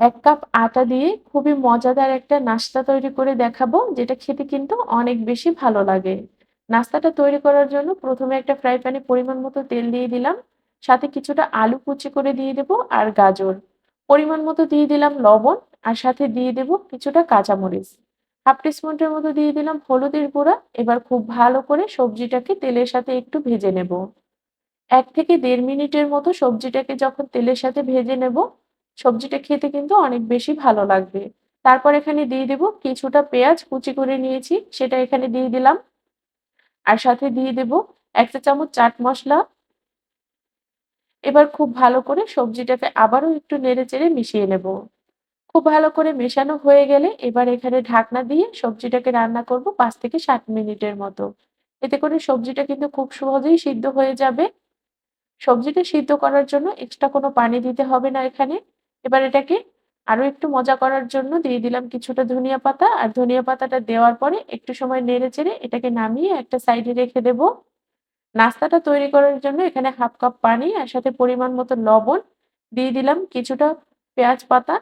এক কাপ আটা দিয়ে খুবই মজাদার একটা নাস্তা তৈরি করে দেখাবো, যেটা খেতে কিন্তু অনেক বেশি ভালো লাগে। নাস্তাটা তৈরি করার জন্য প্রথমে একটা ফ্রাই প্যানে পরিমাণ মতো তেল দিয়ে দিলাম, সাথে কিছুটা আলু কুচি করে দিয়ে দেব আর গাজর। পরিমাণ মতো দিয়ে দিলাম লবণ আর সাথে দিয়ে দেব কিছুটা কাঁচামরিচ। হাফ টিস্পুনের মতো দিয়ে দিলাম হলুদের গুঁড়া, এবার খুব ভালো করে সবজিটাকে তেলের সাথে একটু ভেজে নেব। এক থেকে দেড় মিনিটের মতো সবজিটাকে যখন তেলের সাথে ভেজে নেব সবজিটা খেতে কিন্তু অনেক বেশি ভালো লাগবে। তারপর এখানে দিয়ে দেব কিছুটা পেঁয়াজ, কুচি করে নিয়েছি, সেটা এখানে দিয়ে দিলাম। আর সাথে দিয়ে দেব এক চা চামচ চাট মশলা। এবার খুব ভালো করে সবজিটাকে আবারও একটু নেড়ে চেড়ে মিশিয়ে নেব। খুব ভালো করে মেশানো হয়ে গেলে এবার এখানে ঢাকনা দিয়ে সবজিটাকে রান্না করব পাঁচ থেকে সাত মিনিটের মতো। এতে করে সবজিটা কিন্তু খুব সহজেই সিদ্ধ হয়ে যাবে। সবজিটা সিদ্ধ করার জন্য এক্সট্রা কোনো পানি দিতে হবে না এখানে। এবার এটাকে আরও একটু মজা করার জন্য দিয়ে দিলাম কিছুটা ধনিয়া পাতা। আর ধনিয়া পাতাটা দেওয়ার পরে একটু সময় নেড়ে চেড়ে এটাকে নামিয়ে একটা সাইডে রেখে দেব। নাস্তাটা তৈরি করার জন্য এখানে হাফ কাপ পানি আর সাথে পরিমাণ মতো লবণ দিয়ে দিলাম কিছুটা পেঁয়াজ পাতা।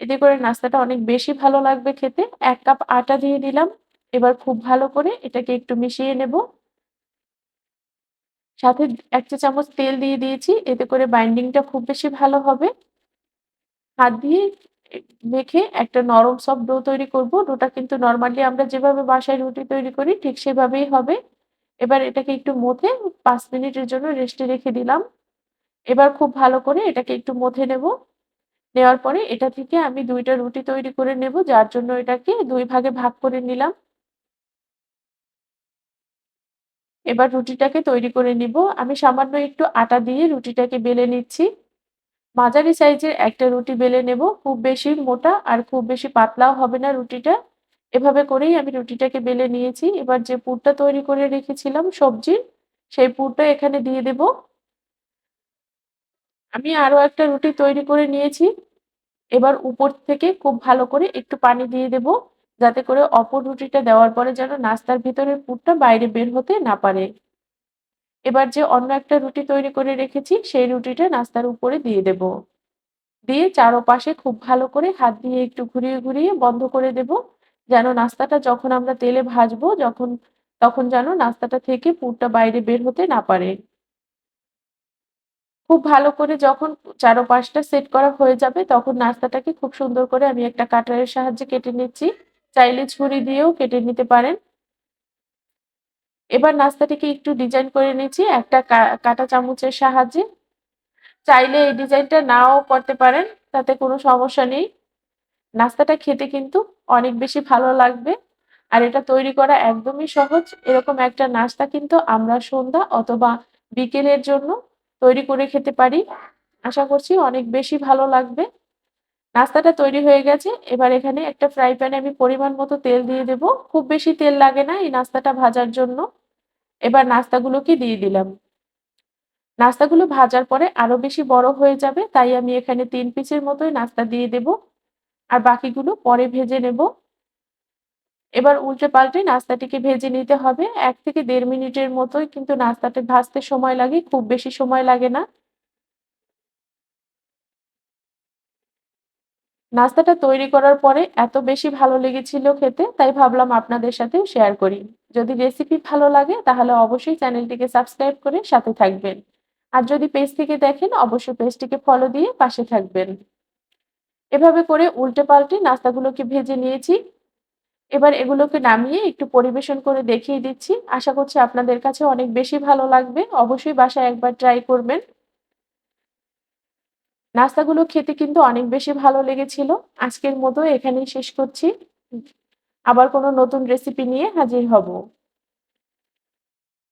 এতে করে নাস্তাটা অনেক বেশি ভালো লাগবে খেতে। এক কাপ আটা দিয়ে দিলাম। এবার খুব ভালো করে এটাকে একটু মিশিয়ে নেব। সাথে এক চা চামচ তেল দিয়ে দিয়েছি। এতে করে বাইন্ডিংটা খুব বেশি ভালো হবে। হাত দিয়ে মেখে একটা নরম সফট ডো তৈরি করব। ডোটা কিন্তু নর্মালি আমরা যেভাবে বাসায় রুটি তৈরি করি, ঠিক সেভাবেই হবে। এবার এটাকে একটু মথে পাঁচ মিনিটের জন্য রেস্টে রেখে দিলাম। এবার খুব ভালো করে এটাকে একটু মথে নেব। নেওয়ার পরে এটা থেকে আমি দুইটা রুটি তৈরি করে নেব, যার জন্য এটাকে দুই ভাগে ভাগ করে নিলাম। এবার রুটিটাকে তৈরি করে নিব। আমি সামান্য একটু আটা দিয়ে রুটিটাকে বেলে নিচ্ছি। মাঝারি সাইজের একটা রুটি বেলে নেব। খুব বেশি মোটা আর খুব বেশি পাতলাও হবে না রুটিটা। এভাবে করেই আমি রুটিটাকে বেলে নিয়েছি। এবার যে পুরটা তৈরি করে রেখেছিলাম সবজির সেই পুরটা এখানে দিয়ে দেব। আমি আরও একটা রুটি তৈরি করে নিয়েছি। এবার উপর থেকে খুব ভালো করে একটু পানি দিয়ে দেব, যাতে করে অপর রুটিটা দেওয়ার পরে যেন নাস্তার ভিতরের পুরটা বাইরে বের হতে না পারে। এবার যে অন্য একটা রুটি তৈরি করে রেখেছি, সেই রুটিটা নাস্তার উপরে দিয়ে দেব। দিয়ে চারোপাশে খুব ভালো করে হাত দিয়ে একটু ঘুরিয়ে ঘুরিয়ে বন্ধ করে দেব, যেন নাস্তাটা যখন আমরা তেলে ভাজবো, যখন, তখন যেন নাস্তাটা থেকে পুরটা বাইরে বের হতে না পারে। খুব ভালো করে যখন চারোপাশটা সেট করা হয়ে যাবে, তখন নাস্তাটাকে খুব সুন্দর করে আমি একটা কাটারের সাহায্যে কেটে নিচ্ছি। চাইলে ছুরি দিয়েও কেটে নিতে পারেন। এবার নাস্তাটিকে একটু ডিজাইন করে নিচ্ছি, একটা কাটা চামচের সাহায্যে। চাইলে এই ডিজাইনটা নাও করতে পারেন, তাতে কোনো সমস্যা নেই। নাস্তাটা খেতে কিন্তু অনেক বেশি ভালো লাগবে, আর এটা তৈরি করা একদমই সহজ। এরকম একটা নাস্তা কিন্তু আমরা সন্ধ্যা অথবা বিকেলের জন্য তৈরি করে খেতে পারি। আশা করছি অনেক বেশি ভালো লাগবে। নাস্তাটা তৈরি হয়ে গেছে, এবার এখানে একটা ফ্রাই প্যানে আমি পরিমাণ মতো তেল দিয়ে দেব। খুব বেশি তেল লাগে না এই নাস্তাটা ভাজার জন্য। এবার নাস্তাগুলোকে দিয়ে দিলাম। নাস্তাগুলো ভাজার পরে আরও বেশি বড় হয়ে যাবে, তাই আমি এখানে তিন পিসের মতোই নাস্তা দিয়ে দেব। আর বাকিগুলো পরে ভেজে নেব। এবার উল্টে পাল্টে নাস্তাটিকে ভেজে নিতে হবে। এক থেকে দেড় মিনিটের মতোই কিন্তু নাস্তাটি ভাজতে সময় লাগে, খুব বেশি সময় লাগে না। নাস্তাটা তৈরি করার পরে এত বেশি ভালো লেগেছিল খেতে, তাই ভাবলাম আপনাদের সাথেও শেয়ার করি। যদি রেসিপি ভালো লাগে, তাহলে অবশ্যই চ্যানেলটিকে সাবস্ক্রাইব করে সাথে থাকবেন। আর যদি পেজ থেকে দেখেন, অবশ্যই পেজটিকে ফলো দিয়ে পাশে থাকবেন। এভাবে করে উল্টে পাল্টে নাস্তাগুলোকে ভেজে নিয়েছি। এবার এগুলোকে নামিয়ে একটু পরিবেশন করে দেখিয়ে দিচ্ছি। আশা করছি আপনাদের কাছে অনেক বেশি ভালো লাগবে। অবশ্যই বাসায় একবার ট্রাই করবেন। নাস্তাগুলো খেতে কিন্তু অনেক বেশি ভালো লেগেছিল। আজকের মতো এখানেই শেষ করছি। আবার কোনো নতুন রেসিপি নিয়ে হাজির হব।